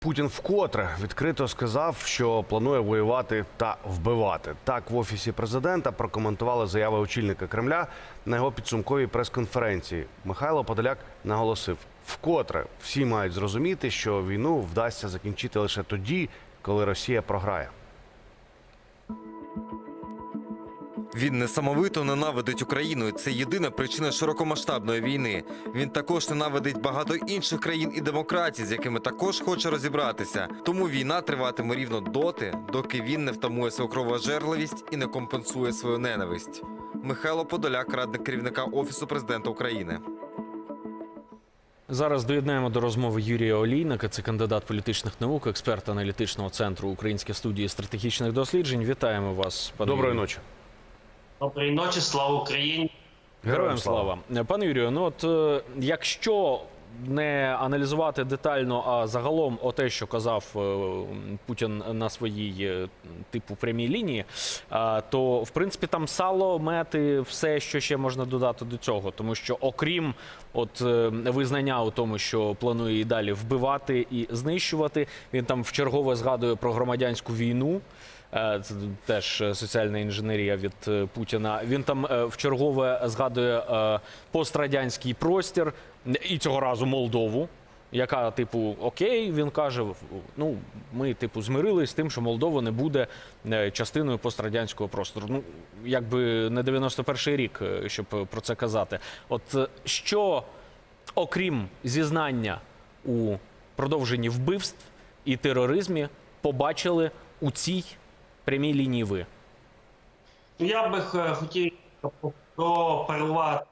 Путін вкотре відкрито сказав, що планує воювати та вбивати. Так в офісі президента прокоментували заяви очільника Кремля на його підсумковій прес-конференції. Михайло Подоляк наголосив: вкотре всі мають зрозуміти, що війну вдасться закінчити лише тоді, коли Росія програє. Він несамовито ненавидить Україну. Це єдина причина широкомасштабної війни. Він також ненавидить багато інших країн і демократій, з якими також хоче розібратися. Тому війна триватиме рівно доти, доки він не втамує свою кровожерливість і не компенсує свою ненависть. Михайло Подоляк, радник керівника офісу президента України. Зараз доєднаємо до розмови Юрія Олійника. Це кандидат політичних наук, експерт аналітичного центру Української студії стратегічних досліджень. Вітаємо вас, пане Доброї ночі. Доброї ночі, слава Україні. Героям слава. Пане Юрію, ну от е, якщо не аналізувати детально, а загалом оте, що казав е, Путін на своїй е, типу прямій лінії, то в принципі там сало, мети, все, що ще можна додати до цього, тому що окрім от е, визнання у тому, що планує і далі вбивати і знищувати, він там вчергове згадує про громадянську війну. Це теж соціальна інженерія від Путіна. Він там е, вчергове згадує пострадянський простір і цього разу Молдову. Яка, типу, окей, він каже: ну ми, типу, змирились з тим, що Молдова не буде е, частиною пострадянського простору. Ну, якби не 91-й рік, е, щоб про це казати. От е, що, окрім зізнання у продовженні вбивств і тероризмі, побачили у цій прямій лінії ви? Ну, Я би хотів пропарувати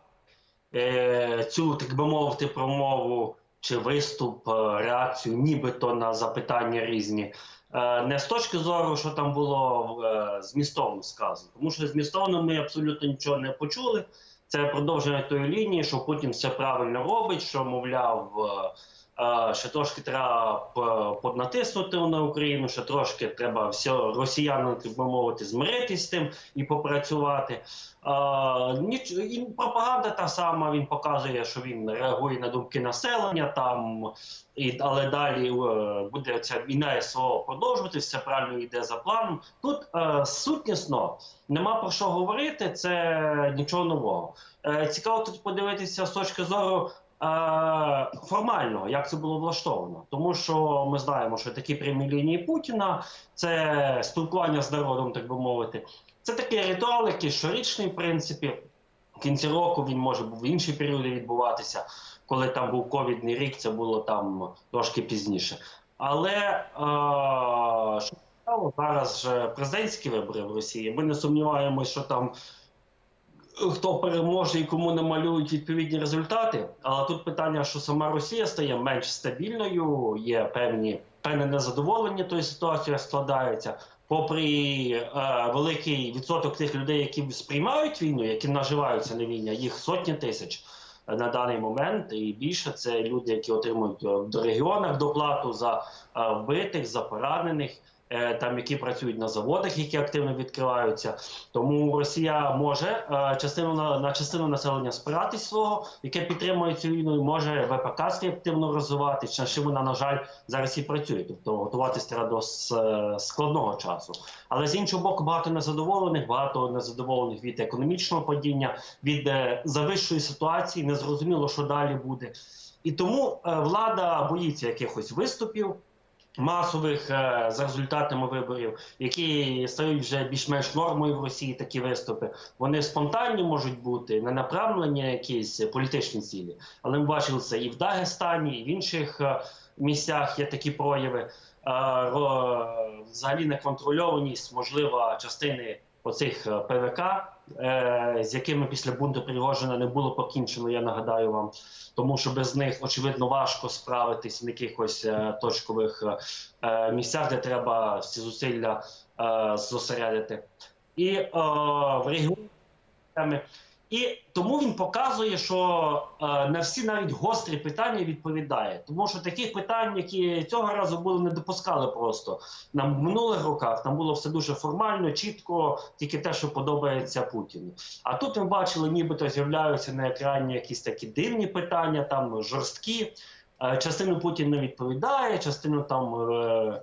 цю, так би мовити, промову чи виступ, е, реакцію, нібито на запитання різні. Е, не з точки зору, що там було е, змістовно сказано, тому що змістовно ми абсолютно нічого не почули. Це продовження тої лінії, що Путін все правильно робить, що, мовляв, е, е, ще трошки треба поднатиснути на Україну, ще трошки треба все росіянам, так би мовити, змиритись з тим і попрацювати. Ніч, і пропаганда та сама, він показує, що він реагує на думки населення, там, і, але далі е, буде ця війна СВО продовжувати, все правильно йде за планом. Тут е, сутнісно нема про що говорити, це нічого нового. Е, цікаво тут подивитися з точки зору. Е, Формально, як це було влаштовано, тому що ми знаємо, що такі прямі лінії Путіна це спілкування з народом, так би мовити. Це такий ритуал, який щорічний, в принципі. В кінці року він може в інші періоди відбуватися. Коли там був ковідний рік, це було там трошки пізніше. Але е, що зараз президентські вибори в Росії. Ми не сумніваємося, що там хто переможе і кому намалюють відповідні результати. Але тут питання, що сама Росія стає менш стабільною, є певні певне незадоволення тої ситуації, яка складається. Попри е, великий відсоток тих людей, які сприймають війну, які наживаються на війні, їх сотні тисяч е, на даний момент, і більше це люди, які отримують е, в регіонах доплату за е, вбитих, за поранених, е, там які працюють на заводах, які активно відкриваються. Тому Росія може е, частину на, на частину населення спиратись свого, яке підтримує цю війну, і може ВПК активно розвивати. Чи що вона на жаль зараз і працює, тобто готуватися треба до е, складного часу. Але з іншого боку, багато незадоволених, багато незадоволених від економічного падіння, від е, завищої ситуації. Незрозуміло, що далі буде. І тому е, влада боїться якихось виступів масових е, за результатами виборів, які стають вже більш-менш нормою в Росії. Такі виступи. Вони спонтанні можуть бути, не направлені на якісь політичні цілі. Але ми бачили це і в Дагестані, і в інших е, місцях є такі прояви. Е, Взагалі неконтрольованість, можлива частини оцих е, ПВК, е, з якими після бунту Пригожина не було покінчено, я нагадаю вам, тому що без них очевидно важко справитись в якихось е, точкових місцях, де треба всі зусилля зосередити. І в регіоні. І тому він показує, що е, на всі навіть гострі питання відповідає. Тому що таких питань, які цього разу були, не допускали просто на минулих роках. Там було все дуже формально, чітко, тільки те, що подобається Путіну. А тут ми бачили, нібито з'являються на екрані якісь такі дивні питання, там жорсткі. Е, Частину Путін не відповідає, частину там е,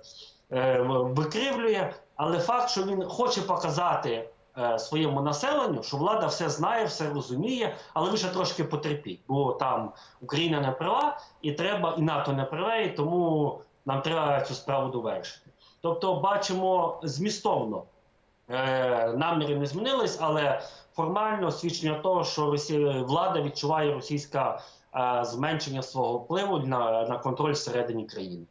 е, викривлює. Але факт, що він хоче показати своєму населенню, що влада все знає, все розуміє, але ви ще трошки потерпіть, бо там Україна не права, і треба, і НАТО не праве, і тому нам треба цю справу довершити. Тобто, бачимо змістовно. Е, наміри не змінились, але формально свідчення того, що Росія влада відчуває російське е, зменшення свого впливу на, на контроль всередині країни.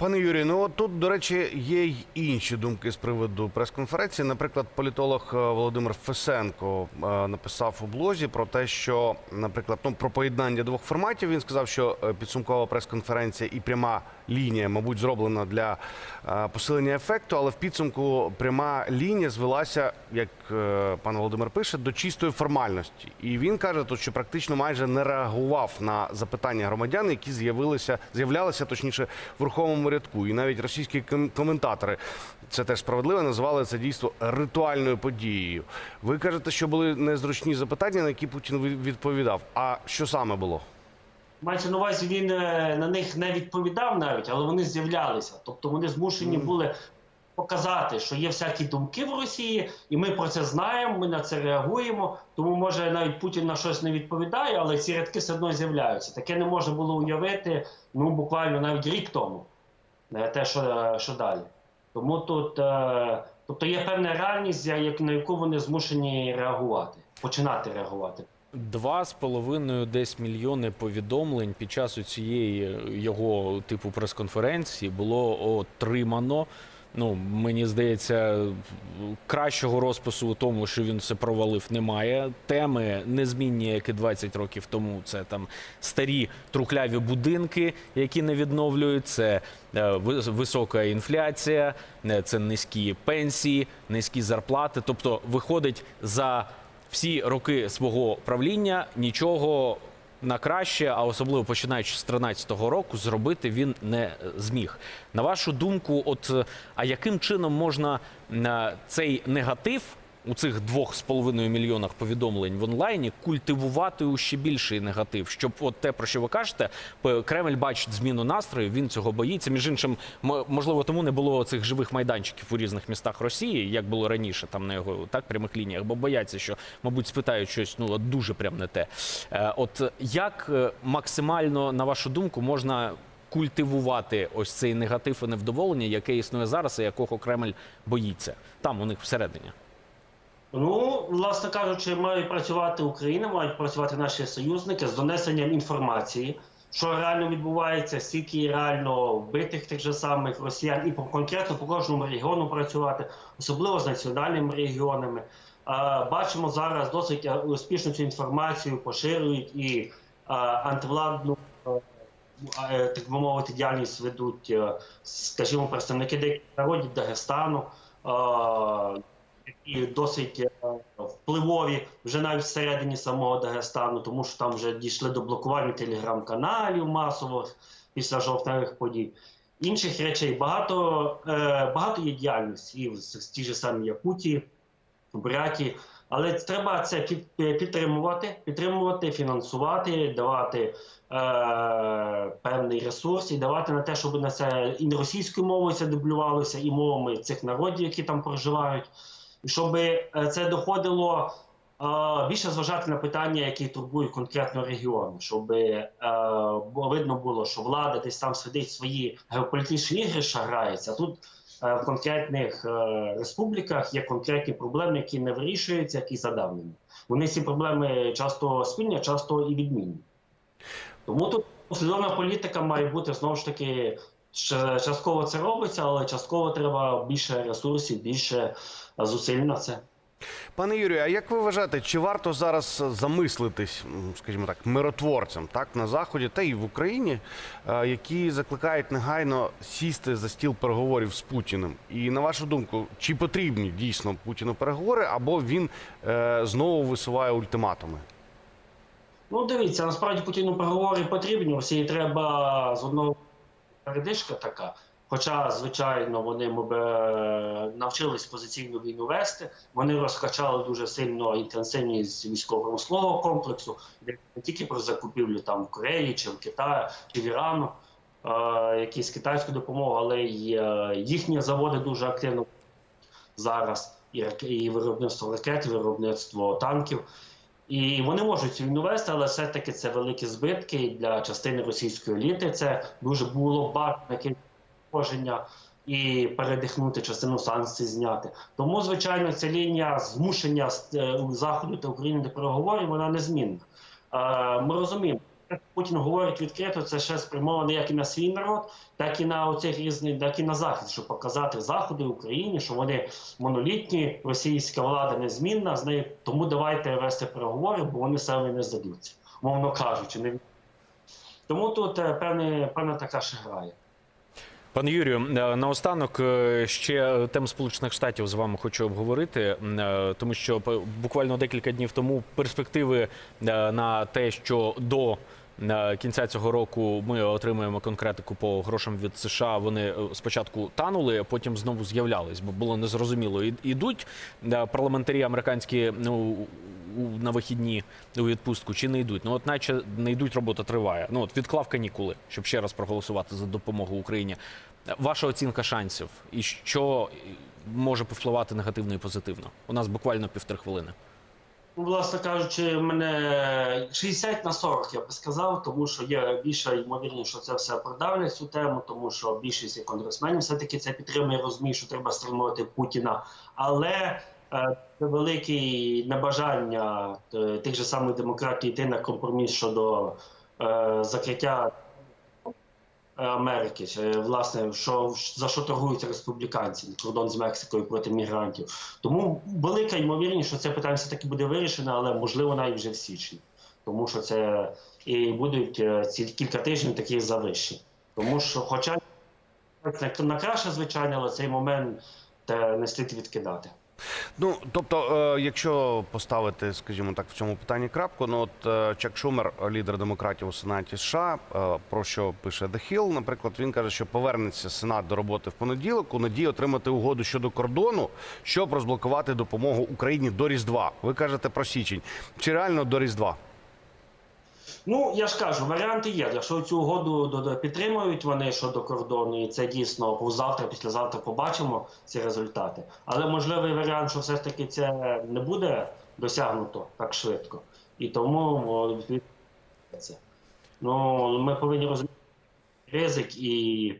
Пане Юрію, ну от тут, до речі, є й інші думки з приводу прес-конференції. Наприклад, політолог е, Володимир Фесенко е, написав у блозі про те, що, наприклад, ну про поєднання двох форматів. Він сказав, що е, підсумкова прес-конференція і пряма лінія, мабуть, зроблена для е, посилення ефекту, але в підсумку пряма лінія звелася, як е, пан Володимир пише, до чистої формальності. І він каже, що практично майже не реагував на запитання громадян, які з'явилися, з'являлися точніше в верховому рядку. І навіть російські ком- коментатори це теж справедливо називали це дійство ритуальною подією. Ви кажете, що були незручні запитання, на які Путін відповідав. А що саме було? Мається на увазі, він е, на них не відповідав навіть, але вони з'являлися. Тобто вони змушені були показати, що є всякі думки в Росії, і ми про це знаємо, ми на це реагуємо. Тому може навіть Путін на щось не відповідає, але ці рядки все одно з'являються. Таке не можна було уявити ну буквально навіть рік тому. Не те, що, що далі. Тому тут, е, тобто є певна реальність, як- на яку вони змушені реагувати, починати реагувати. Два з половиною десь мільйони повідомлень під час цієї його типу прес-конференції було отримано. Ну, мені здається, кращого розпису у тому, що він це провалив, немає. Теми незмінні, як і 20 років тому. Це там старі трухляві будинки, які не відновлюють. Це е, висока інфляція, е, це низькі пенсії, низькі зарплати. Тобто, виходить за всі роки свого правління нічого на краще, а особливо починаючи з 13-го року, зробити він не зміг. На вашу думку, от е, а яким чином можна е, цей негатив у цих двох з половиною мільйонах повідомлень в онлайні культивувати у ще більший негатив, щоб от те, про що ви кажете, Кремль бачить зміну настрою, він цього боїться. Між іншим, можливо, тому не було цих живих майданчиків у різних містах Росії, як було раніше, там на його так прямих лініях, бо бояться, що, мабуть, спитають щось ну от дуже прям не те. Е, От як е, максимально, на вашу думку, можна культивувати ось цей негатив і невдоволення, яке існує зараз, і якого Кремль боїться там у них всередині? Ну, власне кажучи, має працювати Україна, мають працювати наші союзники з донесенням інформації, що реально відбувається, скільки реально вбитих тих же самих росіян, і по конкретно по кожному регіону працювати, особливо з національними регіонами. Бачимо зараз досить е, успішно цю інформацію поширюють і антивладну. е, е, Так би мовити, діяльність ведуть, скажімо, представники деяких народів Дагестану, е, які досить е, впливові вже навіть всередині самого Дагестану, тому що там вже дійшли до блокування телеграм-каналів масових після жовтневих подій. Інших речей багато, е, багато є діяльності і в з- з тій же самій Якутії, в Буряті. Але треба це під, підтримувати, підтримувати, фінансувати, давати е, певний ресурс і давати на те, щоб на це і російською мовою це дублювалося, і мовами цих народів, які там проживають, щоб е, це доходило е, більше зважати на питання, які турбують конкретно регіон, щоб е, видно було, що влада десь там сидить свої геополітичні ігрища грається. Тут в конкретних республіках є конкретні проблеми, які не вирішуються, які задавнені. Вони ці проблеми часто спільні, часто і відмінні. Тому тут послідовна політика має бути знову ж таки. Частково це робиться, але частково треба більше ресурсів, більше зусиль на це. Пане Юрію, а як ви вважаєте, чи варто зараз замислитись, скажімо так, миротворцям так на заході та й в Україні, е, які закликають негайно сісти за стіл переговорів з Путіним? І на вашу думку, чи потрібні дійсно Путіну переговори, або він е, знову висуває ультиматуми? Ну, дивіться, насправді Путіну переговори потрібні. Росії треба з одного передишка така. Хоча, звичайно, вони е, навчились позиційну війну вести, вони розкачали дуже сильно інтенсивність військово-промислового комплексу, де не тільки про закупівлю там в Кореї чи в Китаї чи в Ірану, е, якісь китайську допомогу, але й е, їхні заводи дуже активно зараз і виробництво ракет, і виробництво танків. І вони можуть цю війну вести, але все-таки це великі збитки для частини російської еліти. Це дуже було бажане коження і передихнути частину санкцій зняти. Тому, звичайно, ця лінія змушення е, заходу та України до переговорів вона незмінна. Е, Ми розуміємо. Путін говорить відкрито, це ще спрямовано як і на свій народ, так і на оцих різних, так і на захід, щоб показати заходу Україні, що вони монолітні, російська влада незмінна, з нею тому давайте вести переговори, бо вони самі не здадуться, мовно кажучи. Не... Тому тут е, певне, певна така ще грає. Пане Юрію, е, наостанок е, ще тему Сполучених Штатів з вами хочу обговорити, тому що буквально декілька днів тому перспективи на те, що до кінця цього року ми отримаємо конкретику по грошам від США. Вони е, спочатку танули, а потім знову з'являлись, бо було незрозуміло. Ідуть е, парламентарі американські ну, на вихідні у відпустку чи не йдуть. Ну от наче не йдуть, робота триває. Ну от відклав канікули, щоб ще раз проголосувати за допомогу Україні. Ваша оцінка шансів і що може повпливати негативно і позитивно? У нас буквально півтори хвилини. Власне кажучи, мене 60 на 40, я би сказав, тому що є більша ймовірність, що це все продавлять цю тему, тому що більшість конгресменів все-таки це підтримує, розуміє, що треба стримувати Путіна. Але е, це велике небажання е, тих же самих демократів йти на компроміс щодо е, закриття Америки, власне, що за що торгуються республіканці, кордон з Мексикою проти мігрантів. Тому велика ймовірність, що це питання все таки буде вирішено, але можливо навіть вже в січні, тому що це і будуть е, ці кілька тижнів такі завищі. Тому що, хоча на краще, звичайно, але цей момент не слід відкидати. Ну тобто, е, якщо поставити, скажімо так, в цьому питанні крапку, ну от е, Чак Шумер, лідер демократів у Сенаті США, е, про що пише The Hill, наприклад, він каже, що повернеться Сенат до роботи в понеділок у надії отримати угоду щодо кордону, щоб розблокувати допомогу Україні до Різдва. Ви кажете про січень. Чи реально до Різдва? Ну, я ж кажу, варіанти є. Якщо цю угоду підтримують вони щодо кордону, і це дійсно завтра, післязавтра побачимо ці результати. Але можливий варіант, що все ж таки це не буде досягнуто так швидко. І тому це. Ну, ми повинні розуміти ризик і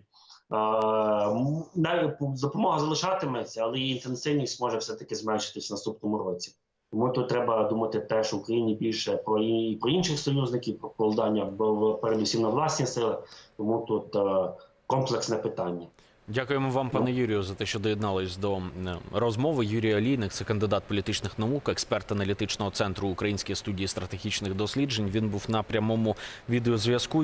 допомога залишатиметься, але її інтенсивність може все-таки зменшитись в наступному році. Тому тут треба думати теж Україні більше про і про інших союзників, про вкладання в передусім на власні сили. Тому тут е, комплексне питання. Дякуємо вам, пане Юрію, за те, що доєднались до розмови. Юрій Олійник, це кандидат політичних наук, експерт аналітичного центру Української студії стратегічних досліджень. Він був на прямому відеозв'язку.